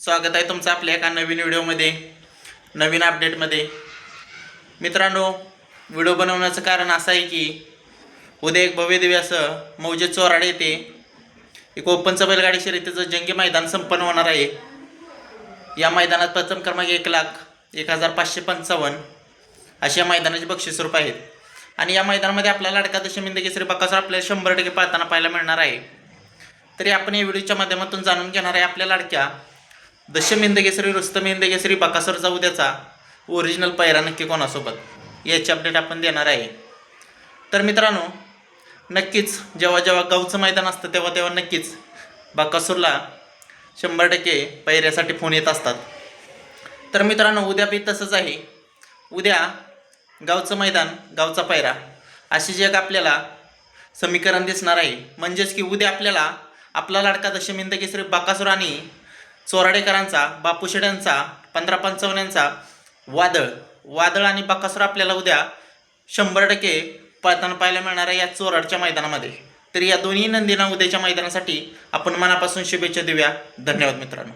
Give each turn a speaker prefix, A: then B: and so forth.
A: स्वागत आहे तुमचं आपल्या एका नवीन व्हिडिओमध्ये नवीन अपडेटमध्ये मित्रांनो व्हिडिओ बनवण्याचं कारण असं आहे की उद्या एक भव्य असं मौजे चोराडे येथे एक ओपनचं बैलगाडी शर्यतीचं जंगी मैदान संपन्न होणार आहे. या मैदानात प्रथम क्रमांक एक लाख एक हजार पाचशे पंचावन्न. अशा या बक्षीस स्वरूप आहेत. आणि या मैदानामध्ये आपल्याला अडका दशमिंद केसरी बकासूर आपल्याला शंभर टक्के पाहताना पाहायला मिळणार आहे. तरी आपण या व्हिडिओच्या माध्यमातून जाणून घेणार आहे आपल्या लाडक्या दशम केसरी रुस्तम हिंद केसरी बकासूरचा उद्याचा ओरिजिनल पायरा नक्की कोणासोबत? याची अपडेट आपण देणार आहे. तर मित्रांनो नक्कीच जेव्हा जेव्हा गावचं मैदान असतं तेव्हा तेव्हा नक्कीच बकासूरला शंभर टक्के पैऱ्यासाठी फोन येत असतात. तर मित्रांनो उद्या बी तसंच आहे. उद्या गावचं मैदान गावचा पैरा अशी जग आपल्याला समीकरण दिसणार आहे. म्हणजेच की उद्या आपल्याला आपला लाडका दशमिंद केसरी बाकासूर आणि चोराडेकरांचा बापूशेड्यांचा पंधरा पंचावन्नचा वादळ. वादळ आणि बकासूर आपल्याला उद्या शंभर टक्के पळताना पाहायला मिळणार आहे या चोराडच्या मैदानामध्ये. तर या दोन्ही नंदींना उद्याच्या मैदानासाठी आपण मनापासून शुभेच्छा देऊया. धन्यवाद मित्रांनो.